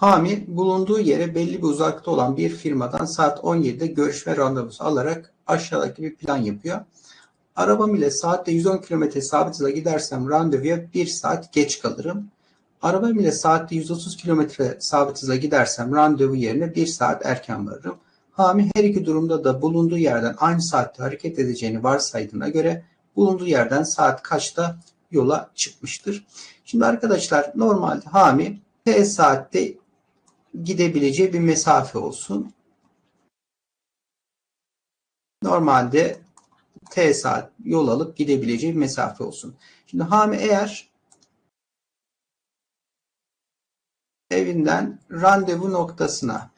Hami bulunduğu yere belli bir uzakta olan bir firmadan saat 17'de görüşme randevusu alarak aşağıdaki bir plan yapıyor. Arabam ile saatte 110 km sabit hızla gidersem randevuya 1 saat geç kalırım. Arabam ile saatte 130 km sabit hızla gidersem randevu yerine 1 saat erken varırım. Hami her iki durumda da bulunduğu yerden aynı saatte hareket edeceğini varsaydığına göre bulunduğu yerden saat kaçta yola çıkmıştır. Şimdi arkadaşlar normalde Hami T saatte gidebileceği bir mesafe olsun. Normalde T saat yol alıp gidebileceği bir mesafe olsun. Şimdi Hami eğer evinden randevu noktasına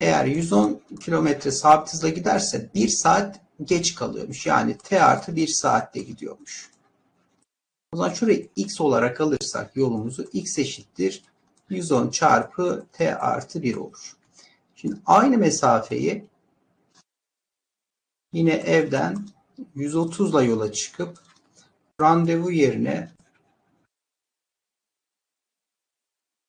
eğer 110 kilometre sabit hızla giderse 1 saat geç kalıyormuş. Yani T artı 1 saatte gidiyormuş. O zaman şurayı x olarak alırsak yolumuzu x eşittir 110 çarpı t artı 1 olur. Şimdi aynı mesafeyi yine evden 130 ile yola çıkıp randevu yerine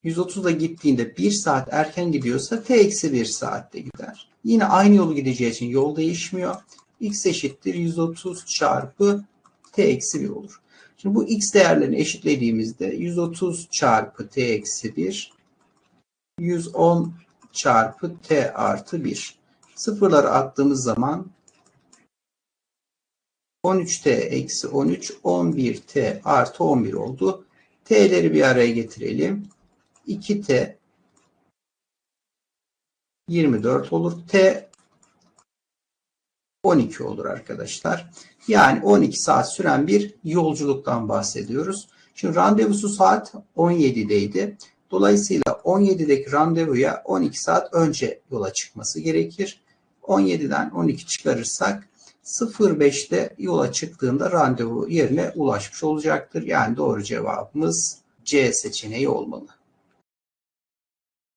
130'da gittiğinde 1 saat erken gidiyorsa t eksi 1 saatte gider. Yine aynı yolu gideceği için yol değişmiyor. x eşittir 130 çarpı t eksi 1 olur. Şimdi bu x değerlerini eşitlediğimizde 130 çarpı t eksi 1 110 çarpı t artı 1. Sıfırları attığımız zaman 13t eksi 13 11t artı 11 oldu. t'leri bir araya getirelim. 2t 24 olur. t 12 olur arkadaşlar. Yani 12 saat süren bir yolculuktan bahsediyoruz. Şimdi randevusu saat 17'deydi. Dolayısıyla 17'deki randevuya 12 saat önce yola çıkması gerekir. 17'den 12 çıkarırsak 05'te yola çıktığında randevu yerine ulaşmış olacaktır. Yani doğru cevabımız C seçeneği olmalı.